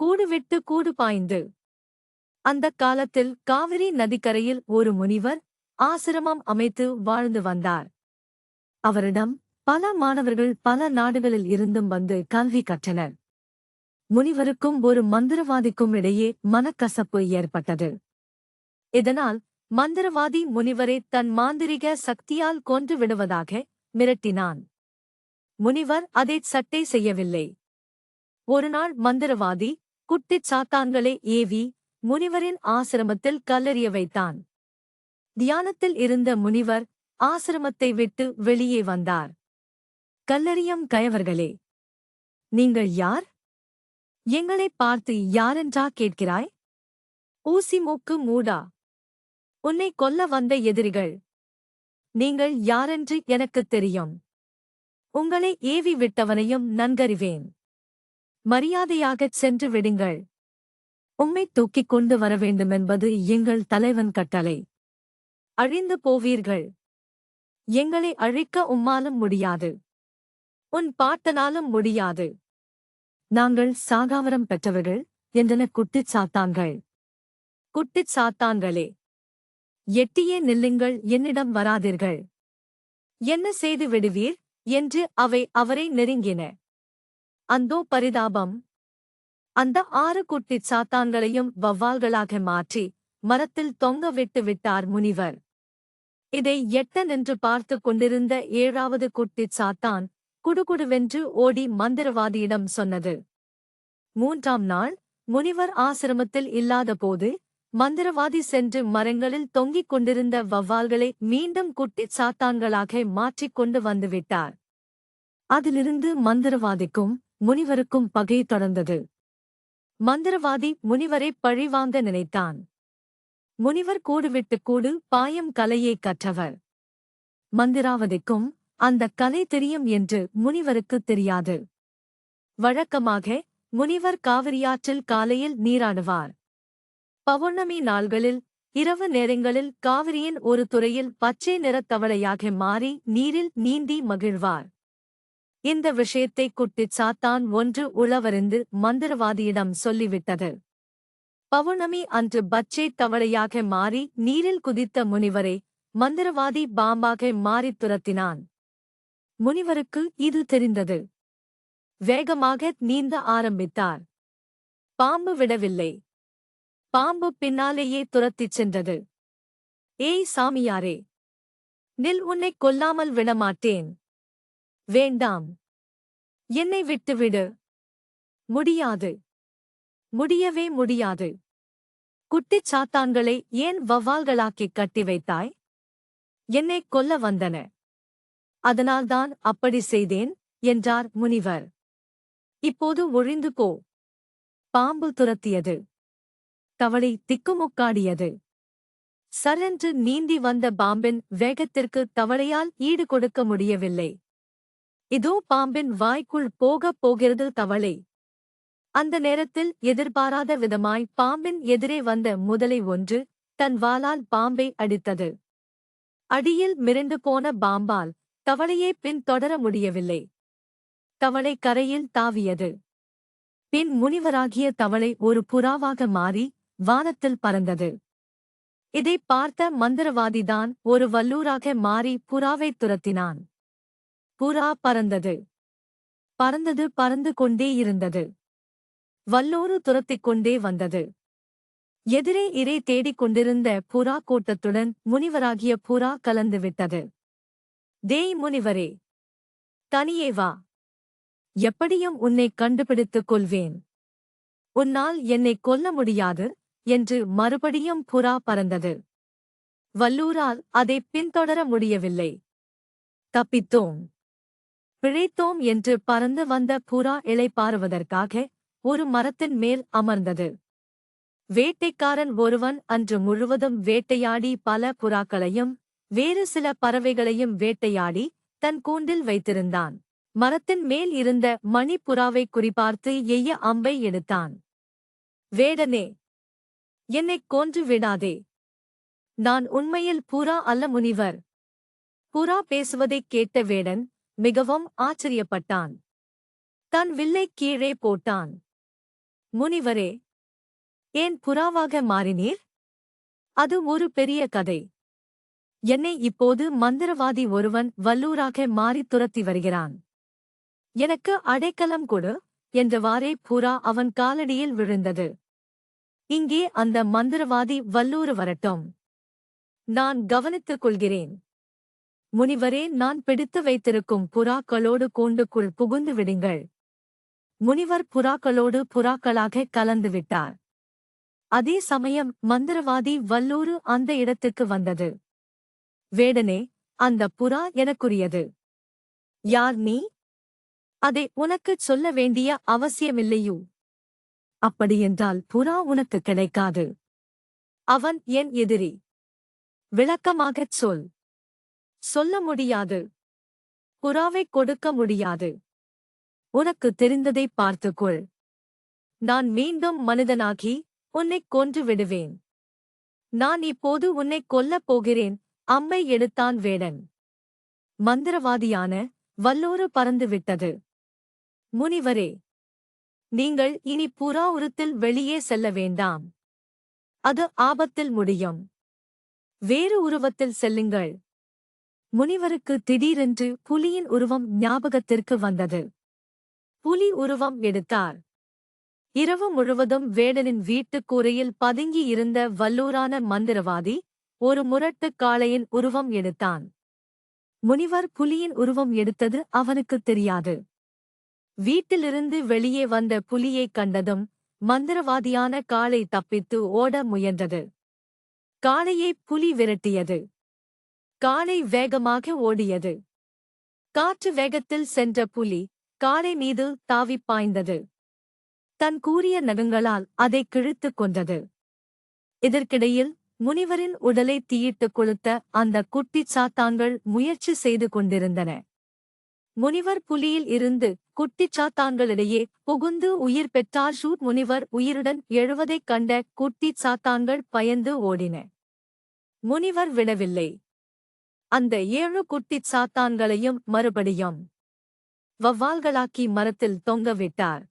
கூடு விட்டு கூடு பாய்ந்து. அந்தக் காலத்தில் காவிரி நதிக்கரையில் ஒரு முனிவர் ஆசிரமம் அமைத்து வாழ்ந்து வந்தார். அவரிடம் பல மாணவர்கள் பல நாடுகளில் இருந்தும் வந்து கல்வி கற்றனர். முனிவருக்கும் ஒரு மந்திரவாதிக்கும் இடையே மனக்கசப்பு ஏற்பட்டது. இதனால் மந்திரவாதி முனிவரை தன் மாந்திரிக சக்தியால் கொன்று விடுவதாக மிரட்டினான். முனிவர் அதை சட்டை செய்யவில்லை. ஒருநாள் மந்திரவாதி குட்டிச் சாத்தான்களை ஏவி முனிவரின் ஆசிரமத்தில் கல்லறிய வைத்தான். தியானத்தில் இருந்த முனிவர் ஆசிரமத்தை விட்டு வெளியே வந்தார். கல்லறியம் கயவர்களே நீங்கள் யார்? எங்களைப் பார்த்து யாரென்றா கேட்கிறாய்? ஊசி மூக்கு மூடா? உன்னை கொல்ல வந்த எதிரிகள் நீங்கள் யாரென்று எனக்குத் தெரியும். உங்களை ஏவி விட்டவனையும் நன்கறிவேன். மரியாதையாகச் சென்று விடுங்கள். உம்மை தூக்கிக் கொண்டு வர வேண்டுமென்பது எங்கள் தலைவன் கட்டளை. அழிந்து போவீர்கள். எங்களை அழிக்க உம்மாலும் முடியாது. உன் பாட்டனாலும் முடியாது. நாங்கள் சாகாவரம் பெற்றவர்கள் என்றன குட்டிச் சாத்தான்கள். குட்டிச் சாத்தான்களே எட்டியே நில்லுங்கள் என்னிடம் வராதீர்கள். என்ன செய்து விடுவீர்? என்று அவை அவரை நெருங்கின. அந்தோ பரிதாபம். அந்த ஆறு குட்டிச் சாத்தான்களையும் வவ்வால்களாக மாற்றி மரத்தில் தொங்க விட்டு விட்டார் முனிவர். இதை எட்ட நின்று பார்த்து கொண்டிருந்த ஏழாவது குட்டிச் சாத்தான் குடுகுடுவென்று ஓடி மந்திரவாதியிடம் சொன்னது. மூன்றாம் நாள் முனிவர் ஆசிரமத்தில் இல்லாதபோது மந்திரவாதி சென்று மரங்களில் தொங்கிக் கொண்டிருந்த வவ்வால்களை மீண்டும் குட்டிச் சாத்தான்களாக மாற்றிக் கொண்டு வந்துவிட்டார் அதிலிருந்து மந்திரவாதிக்கும் முனிவருக்கும் பகை தொடர்ந்தது. மந்திரவாதி முனிவரை பழிவாங்க நினைத்தான். முனிவர் கூடுவிட்டு கூடு பாயம் கலையை கற்றவர். மந்திராவதிக்கும் அந்த கலை தெரியும் என்று முனிவருக்குத் தெரியாது. வழக்கமாக முனிவர் காவிரியாற்றில் காலையில் நீராடுவார். பௌர்ணமி நாள்களில் இரவு நேரங்களில் காவிரியின் ஒரு துறையில் பச்சை நிறத் தவளையாக மாறி நீரில் நீந்தி மகிழ்வார். இந்த விஷயத்தை குட்டிச் சாத்தான் ஒன்று உளவறிந்து மந்திரவாதியிடம் சொல்லிவிட்டது. பௌர்ணமி அன்று பச்சை தவளையாக மாறி நீரில் குதித்த முனிவரை மந்திரவாதி பாம்பாக மாறித் துரத்தினான். முனிவருக்கு இது தெரிந்தது. வேகமாக நீந்த ஆரம்பித்தார். பாம்பு விடவில்லை. பாம்பு பின்னாலேயே துரத்திச் சென்றது. ஏய் சாமியாரே நில் உன்னைக் கொல்லாமல் விடமாட்டேன். வேண்டாம். என்னை விட்டுவிடு. முடியாது. முடியவே முடியாது. குட்டிச் சாத்தான்களை ஏன் வவ்வால்களாக்கிக் கட்டி வைத்தாய்? என்னைக் கொல்ல வந்தன. அதனால்தான் அப்படி செய்தேன் என்றார் முனிவர். இப்போது ஒழிந்து போ. பாம்பு துரத்தியது. கவலை திக்குமுக்காடியது. சரென்று நீந்தி வந்த பாம்பின் வேகத்திற்கு தவளையால் ஈடு கொடுக்க முடியவில்லை. இதோ பாம்பின் வாய்க்குள் போகப் போகிறது தவளை. அந்த நேரத்தில் எதிர்பாராத விதமாய் பாம்பின் எதிரே வந்த முதலை ஒன்று தன் வாளால் பாம்பை அடித்தது. அடியில் மிரண்டு போன பாம்பால் தவளையை பின் தொடர முடியவில்லை. தவளை கரையில் தாவியது. பின் முனிவராகிய தவளை ஒரு புறாவாக மாறி வானத்தில் பறந்தது. இதை பார்த்த மந்திரவாதிதான் ஒரு வல்லூராக மாறி புறாவைத் துரத்தினான். புறா பறந்தது. பறந்தது பறந்து கொண்டே இருந்தது. வல்லூரு துரத்திக் கொண்டே வந்தது. எதிரே இரை தேடிக் கொண்டிருந்த புறா கூட்டத்துடன் முனிவராகிய புறா கலந்துவிட்டது தேய் முனிவரே தனியே வா. எப்படியும் உன்னை கண்டுபிடித்துக் கொள்வேன். உன்னால் என்னை கொல்ல முடியாது என்று மறுபடியும் புறா பறந்தது. வல்லூரால் அதை பின்தொடர முடியவில்லை. தப்பித்தோம். பிழைத்தோம் என்று பறந்து வந்த புறா இளைப்பாறுவதற்காக ஒரு மரத்தின் மேல் அமர்ந்தது. வேட்டைக்காரன் ஒருவன் அன்று முழுவதும் வேட்டையாடி பல புறாக்களையும் வேறு சில பறவைகளையும் வேட்டையாடி தன் கூண்டில் வைத்திருந்தான். மரத்தின் மேல் இருந்த மணிப்புறாவை குறிபார்த்து எய்ய அம்பை எடுத்தான். வேடனே என்னைக் கொன்று விடாதே. நான் உண்மையில் புறா அல்ல முனிவர். புறா பேசுவதைக் கேட்ட வேடன் மிகவும் ஆச்சரியப்பட்டான். தன் வில்லை கீழே போட்டான். முனிவரே ஏன் புறாவாக மாறினீர்? அது ஒரு பெரிய கதை. என்னை இப்போது மந்திரவாதி ஒருவன் வல்லூராக மாறித் துரத்தி வருகிறான். எனக்கு அடைக்கலம் கொடு என்றவாறே புறா அவன் காலடியில் விழுந்தது. இங்கே அந்த மந்திரவாதி வல்லூர் வரட்டும். நான் கவனித்துக் கொள்கிறேன். முனிவரே நான் பிடித்து வைத்திருக்கும் புறாக்களோடு கூண்டுக்குள் புகுந்து விடுங்கள். முனிவர் புறாக்களோடு புறாக்களாக கலந்து விட்டார் அதே சமயம் மந்திரவாதி வல்லூரு அந்த இடத்துக்கு வந்தது. வேடனே அந்த புறா எனக்குரியது. யார் நீ? அதை உனக்குச் சொல்ல வேண்டிய அவசியமில்லையோ? அப்படியென்றால் புறா உனக்கு கிடைக்காது. அவன் என் எதிரி. விளக்கமாகச் சொல். சொல்ல முடியாது. புறாவைக் கொடுக்க முடியாது. உனக்கு தெரிந்ததை பார்த்துக்கொள். நான் மீண்டும் மனிதனாகி உன்னைக் கொன்று விடுவேன். நான் இப்போது உன்னைக் கொல்லப் போகிறேன். அம்மை எடுத்தான் வேடன். மந்திரவாதியான வல்லோரு பறந்து விட்டது. முனிவரே நீங்கள் இனி புறா உருத்தில் வெளியே செல்ல வேண்டாம். அது ஆபத்தில் முடியும். வேறு உருவத்தில் செல்லுங்கள். முனிவருக்கு திடீரென்று புலியின் உருவம் ஞாபகத்திற்கு வந்தது. புலி உருவம் எடுத்தார். இரவு முழுவதும் வேடனின் வீட்டுக் கூரையில் பதுங்கி இருந்த வல்லூரான மந்திரவாதி ஒரு முரட்டுக் காளையின் உருவம் எடுத்தான். முனிவர் புலியின் உருவம் எடுத்தது அவனுக்குத் தெரியாது. வீட்டிலிருந்து வெளியே வந்த புலியைக் கண்டதும் மந்திரவாதியான காளை தப்பித்து ஓட முயன்றது. காளையை புலி விரட்டியது. காளை வேகமாக ஓடியது. காற்று வேகத்தில் சென்ற புலி காளை மீது தாவிப் பாய்ந்தது. தன் கூறிய நகங்களால் அதை கிழித்துக் கொண்டது இதற்கிடையில் முனிவரின் உடலை தீயிட்டுக் கொளுத்த அந்த குட்டிச் சாத்தான்கள் முயற்சி செய்து கொண்டிருந்தன. முனிவர் புலியில் இருந்து குட்டிச் சாத்தான்களிடையே புகுந்து உயிர் பெற்றார் ஷூட் முனிவர் உயிருடன் எழுவதைக் கண்ட குட்டிச் சாத்தான்கள் பயந்து ஓடின. முனிவர் விடவில்லை. அந்த ஏழு குட்டிச் சாத்தான்களையும் மறுபடியும் வவ்வால்களாக்கி மரத்தில் தொங்கவிட்டார்